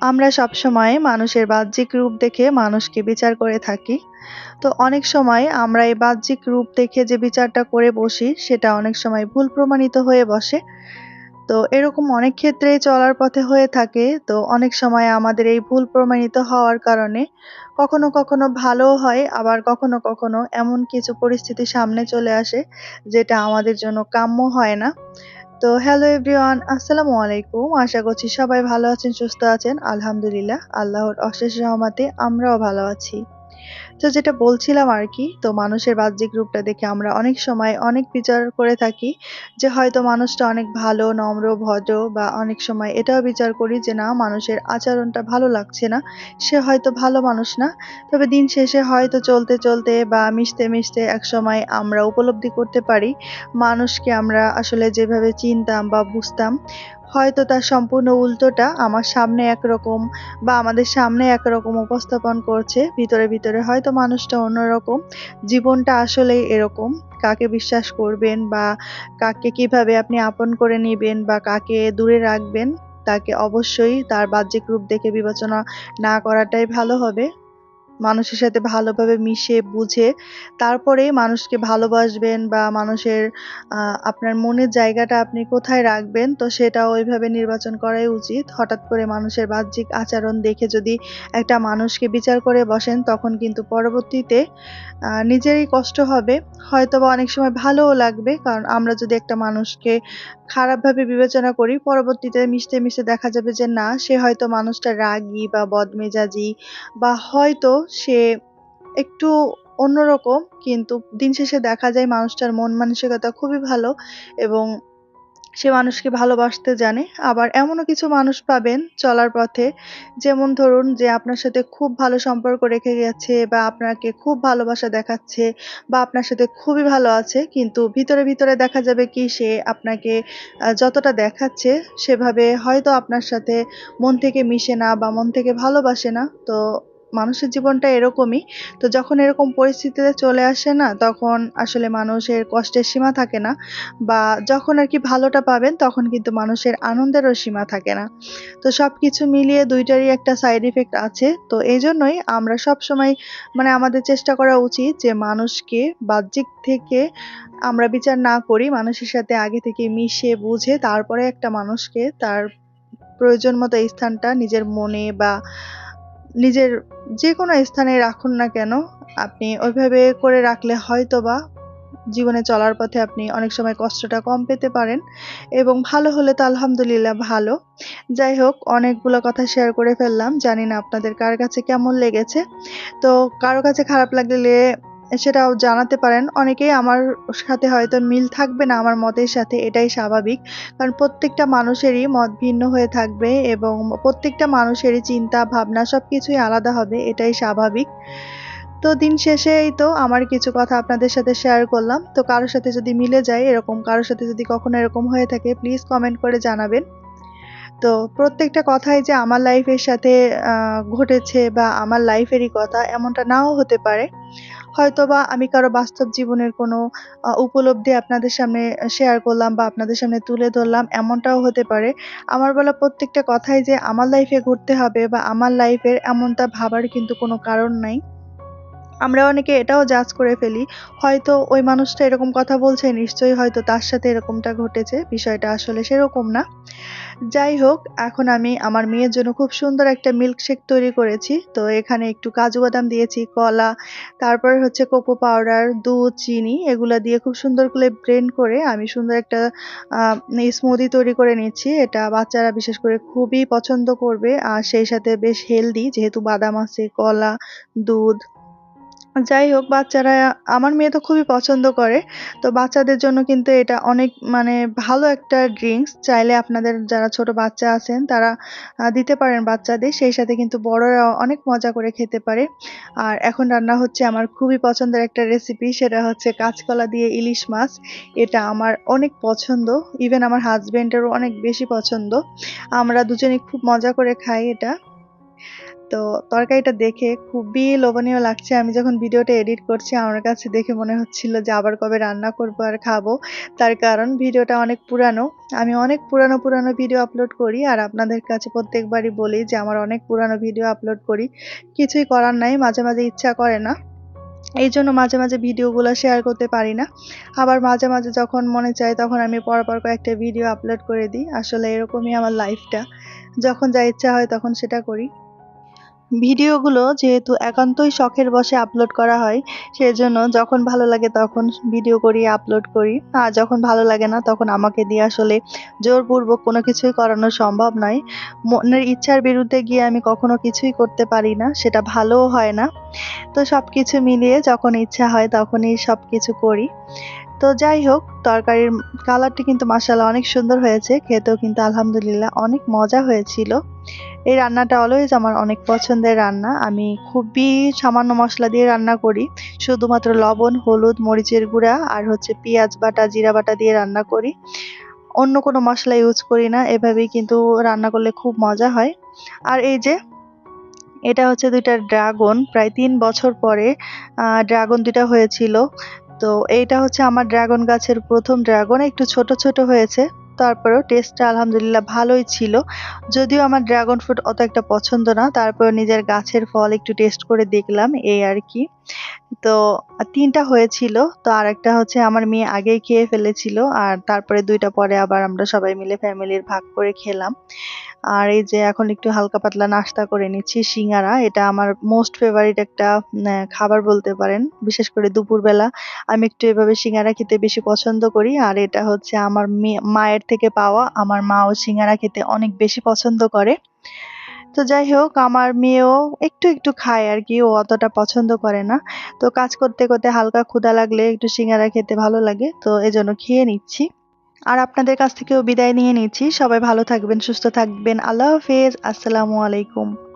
আমরা সবসময় মানুষের বাহ্যিক রূপ দেখে মানুষকে বিচার করে থাকি। তো অনেক সময় আমরা এই বাহ্যিক রূপ দেখে যে বিচারটা করে বসি, সেটা অনেক সময় ভুল প্রমাণিত হয়ে বসে। তো এরকম অনেক ক্ষেত্রেই চলার পথে হয়ে থাকে। তো অনেক সময় আমাদের এই ভুল প্রমাণিত হওয়ার কারণে কখনো কখনো ভালোও হয়, আবার কখনো কখনো এমন কিছু পরিস্থিতি সামনে চলে আসে, যেটা আমাদের জন্য কাম্য হয় না। তো হ্যালো এভরিওয়ান আসসালামু আলাইকুম। আশা করছি সবাই ভালো আছেন, সুস্থ আছেন। আলহামদুলিল্লাহ, আল্লাহর অশেষ রহমাতে আমরাও ভালো আছি। তো যেটা বলছিলাম আর কি, তো মানুষের বাহ্যিক রূপটা দেখে আমরা অনেক সময় অনেক বিচার করে থাকি যে হয়তো মানুষটা অনেক ভালো, নম্র, ভদ্র বা অনেক সময় এটাও বিচার করি যে না, মানুষের আচরণটা ভালো লাগছে না, সে হয়তো ভালো মানুষ না। তবে দিন শেষে হয়তো চলতে চলতে বা মিশতে মিশতে এক সময় আমরা উপলব্ধি করতে পারি, মানুষকে আমরা আসলে যেভাবে চিনতাম বা বুঝতাম, হয়তো তার সম্পূর্ণ উল্টোটা আমার সামনে একরকম বা আমাদের সামনে একরকম উপস্থাপন করছে, ভিতরে ভিতরে হয়তো মানুষটা অন্যরকম, জীবনটা আসলেই এরকম। কাকে বিশ্বাস করবেন বা কাকে কীভাবে আপনি আপন করে নিবেন বা কাকে দূরে রাখবেন, তাকে অবশ্যই তার বাহ্যিক রূপ দেখে বিবেচনা না করাটাই ভালো হবে। মানুষের সাথে ভালোভাবে মিশে, বুঝে তারপরেই মানুষকে ভালোবাসবেন বা মানুষের আপনার মনের জায়গাটা আপনি কোথায় রাখবেন, তো সেটা ওইভাবে নির্বাচন করাই উচিত। হঠাৎ করে মানুষের বাহ্যিক আচরণ দেখে যদি একটা মানুষকে বিচার করে বসেন, তখন কিন্তু পরবর্তীতে নিজেরই কষ্ট হবে। হয়তো বা অনেক সময় ভালোও লাগবে, কারণ আমরা যদি একটা মানুষকে খারাপভাবে বিবেচনা করি, পরবর্তীতে মিশতে মিশতে দেখা যাবে যে না, সে হয়তো মানুষটা রাগী বা বদমেজাজি বা হয়তো সে একটু অন্যরকম, কিন্তু দিন শেষে দেখা যায় মানুষটার মন মানসিকতা খুবই ভালো এবং সে মানুষকে ভালোবাসতে জানে। আবার এমনও কিছু মানুষ পাবেন চলার পথে, যেমন ধরুন যে আপনার সাথে খুব ভালো সম্পর্ক রেখে গেছে বা আপনাকে খুব ভালোবাসা দেখাচ্ছে বা আপনার সাথে খুবই ভালো আছে, কিন্তু ভিতরে ভিতরে দেখা যাবে কি সে আপনাকে যতটা দেখাচ্ছে সেভাবে হয়তো আপনার সাথে মন থেকে মিশে না বা মন থেকে ভালোবাসে না। তো মানুষের জীবনটা এরকমই। তো যখন এরকম পরিস্থিতিতে চলে আসে না, তখন আসলে মানুষের কষ্টের সীমা থাকে না বা যখন আর কি ভালোটা পাবেন, তখন কিন্তু মানুষের আনন্দেরও সীমা থাকে না। তো সব কিছু মিলিয়ে দুইটারই একটা সাইড ইফেক্ট আছে। তো এই জন্যই আমরা সব সময় মানে আমাদের চেষ্টা করা উচিত যে মানুষকে বাহ্যিক থেকে আমরা বিচার না করি, মানুষের সাথে আগে থেকে মিশে, বুঝে তারপরে একটা মানুষকে তার প্রয়োজন মতো স্থানটা নিজের মনে বা নিজের যে কোনো স্থানে রাখুন না কেন, আপনি ওইভাবে করে রাখলে হয়তো বা জীবনে চলার পথে আপনি অনেক সময় কষ্টটা কম পেতে পারেন এবং ভালো হলে তো আলহামদুলিল্লাহ ভালো। যাই হোক, অনেকগুলো কথা শেয়ার করে ফেললাম, জানি না আপনাদের কার কাছে কেমন লেগেছে। তো কারও কাছে খারাপ লাগলে সেটাও জানাতে পারেন। অনেকেই আমার সাথে হয়তো মিল থাকবে না আমার মতের সাথে, এটাই স্বাভাবিক। কারণ প্রত্যেকটা মানুষেরই মত ভিন্ন হয়ে থাকবে এবং প্রত্যেকটা মানুষেরই চিন্তা, ভাবনা সব কিছুই আলাদা হবে, এটাই স্বাভাবিক। তো দিন শেষেই তো, আমার কিছু কথা আপনাদের সাথে শেয়ার করলাম। তো কারোর সাথে যদি মিলে যায় এরকম, কারোর সাথে যদি কখনো এরকম হয়ে থাকে প্লিজ কমেন্ট করে জানাবেন। তো প্রত্যেকটা কথাই যে আমার লাইফের সাথে ঘটেছে বা আমার লাইফেরই কথা, এমনটা নাও হতে পারে। হয়তোবা আমি কারও বাস্তব জীবনের কোনো উপলব্ধি আপনাদের সামনে শেয়ার করলাম বা আপনাদের সামনে তুলে ধরলাম, এমনটাও হতে পারে। আমার বলা প্রত্যেকটা কথাই যে আমার লাইফে ঘটতে হবে বা আমার লাইফের এমনটা ভাবার কিন্তু কোনো কারণ নাই। আমরা অনেকে এটাও জাজ করে ফেলি। হয়তো ওই মানুষটা এরকম কথা বলছে, নিশ্চয়ই হয়তো তার সাথে এরকমটা ঘটেছে, বিষয়টা আসলে সেরকম না। যাই হোক, এখন আমি আমার মেয়ের জন্য খুব সুন্দর একটা মিল্কশেক তৈরি করেছি। তো এখানে একটু কাজু বাদাম দিয়েছি, কলা, তারপর হচ্ছে কোকো পাউডার দুধ, চিনি, এগুলা দিয়ে খুব সুন্দর করে ব্লেন্ড করে আমি সুন্দর একটা স্মুদি তৈরি করে নিচ্ছি। এটা বাচ্চারা বিশেষ করে খুবই পছন্দ করবে। আর সেই সাথে বেশ হেলদি যেহেতু বাদাম আছে, কলা, দুধ যাই হোক বাচ্চারা, আমার মেয়ে তো খুবই পছন্দ করে, তো বাচ্চাদের জন্য কিন্তু এটা অনেক মানে ভালো একটা ড্রিঙ্কস চাইলে আপনাদের যারা ছোট বাচ্চা আছেন, তারা দিতে পারেন বাচ্চাদের। সেই সাথে কিন্তু বড়রাও অনেক মজা করে খেতে পারে। আর এখন রান্না হচ্ছে আমার খুবই পছন্দের একটা রেসিপি সেটা হচ্ছে কাঁচকলা দিয়ে ইলিশ মাছ। এটা আমার অনেক পছন্দ। ইভেন আমার হাজব্যান্ডেরও অনেক বেশি পছন্দ। আমরা দুজনে খুব মজা করে খাই এটা। তো তরকারিটা দেখে খুবই লোভনীয় লাগছে। আমি যখন ভিডিওটা এডিট করছি, আমার কাছে দেখে মনে হচ্ছিল যে আবার কবে রান্না করব আর খাব। তার কারণ ভিডিওটা অনেক পুরানো। আমি অনেক পুরানো পুরানো ভিডিও আপলোড করি আর আপনাদের কাছে প্রত্যেকবারই বলি যে আমার অনেক পুরানো ভিডিও আপলোড করি। কিছুই করার নাই, মাঝে মাঝে ইচ্ছা করে না। এই জন্য মাঝে মাঝে ভিডিওগুলো শেয়ার করতে পারি না। আবার মাঝে মাঝে যখন মনে চায় তখন আমি পরপর কয়েকটা ভিডিও আপলোড করে দিই। আসলে এরকমই আমার লাইফটা যখন যা ইচ্ছা হয় তখন সেটা করি। ভিডিওগুলো যেহেতু একান্তই শখের বসে আপলোড করা হয়, সেজন্য যখন ভালো লাগে তখন ভিডিও করি আপলোড করি। আর যখন ভালো লাগে না তখন আমাকে দিয়ে আসলে জোরপূর্বক কোনো কিছুই করানো সম্ভব নয়। মনের ইচ্ছার বিরুদ্ধে গিয়ে আমি কখনো কিছুই করতে পারি না, সেটা ভালোও হয় না। তো সব কিছু মিলিয়ে যখন ইচ্ছা হয় তখনই সব কিছু করি। তো যাই হোক, তরকারির কালারটি কিন্তু মাসাল্লাহ অনেক সুন্দর হয়েছে, খেতেও কিন্তু আলহামদুলিল্লাহ অনেক মজা হয়েছিল। এই রান্নাটা অলওয়েজ আমার অনেক পছন্দের রান্না। আমি খুবই সামান্য মশলা দিয়ে রান্না করি। শুধুমাত্র লবণ, হলুদ, মরিচের গুঁড়া আর হচ্ছে পেঁয়াজ বাটা, জিরা বাটা দিয়ে রান্না করি। অন্য কোনো মশলা ইউজ করি না, এভাবেই কিন্তু রান্না করলে খুব মজা হয়। আর এই যে, এটা হচ্ছে দুইটা ড্রাগন প্রায় তিন বছর পরে ড্রাগন দুইটা হয়েছিল। তো এইটা হচ্ছে আমার ড্রাগন গাছের প্রথম ড্রাগন একটু ছোট ছোট হয়েছে। তারপরেও টেস্টটা আলহামদুলিল্লাহ ভালোই ছিল। যদিও আমার ড্রাগন ফ্রুট অত একটা পছন্দ না তারপরে নিজের গাছের ফল একটু টেস্ট করে দেখলাম, এই আর কি। তো, তিনটা হয়েছিল, তো আর একটা হচ্ছে আমার মেয়ে আগেই খেয়ে ফেলেছিল, আর তারপরে দুইটা পরে আবার আমরা সবাই মিলে ফ্যামিলির ভাগ করে খেলাম। আর এই যে এখন একটু হালকা পাতলা নাস্তা করে নিচ্ছি, সিঙ্গারা। এটা আমার মোস্ট ফেভারিট একটা খাবার বলতে পারেন। বিশেষ করে দুপুরবেলা আমি একটু এভাবে সিঙ্গারা খেতে বেশি পছন্দ করি। আর এটা হচ্ছে আমার মায়ের থেকে পাওয়া। আমার মাও সিঙ্গারা খেতে অনেক বেশি পছন্দ করে। তো যাই হোক, আমার মেয়েও একটু একটু খায় আর কি। ও অতটা পছন্দ করে না। তো কাজ করতে করতে হালকা ক্ষুধা লাগলে একটু সিঙ্গারা খেতে ভালো লাগে। তো এজন্য খেয়ে নিচ্ছি। আর আপনাদের কাছ থেকেও বিদায় নিয়ে নিচ্ছি। সবাই ভালো থাকবেন, সুস্থ থাকবেন। আল্লাহ হাফেজ। আসসালামু আলাইকুম।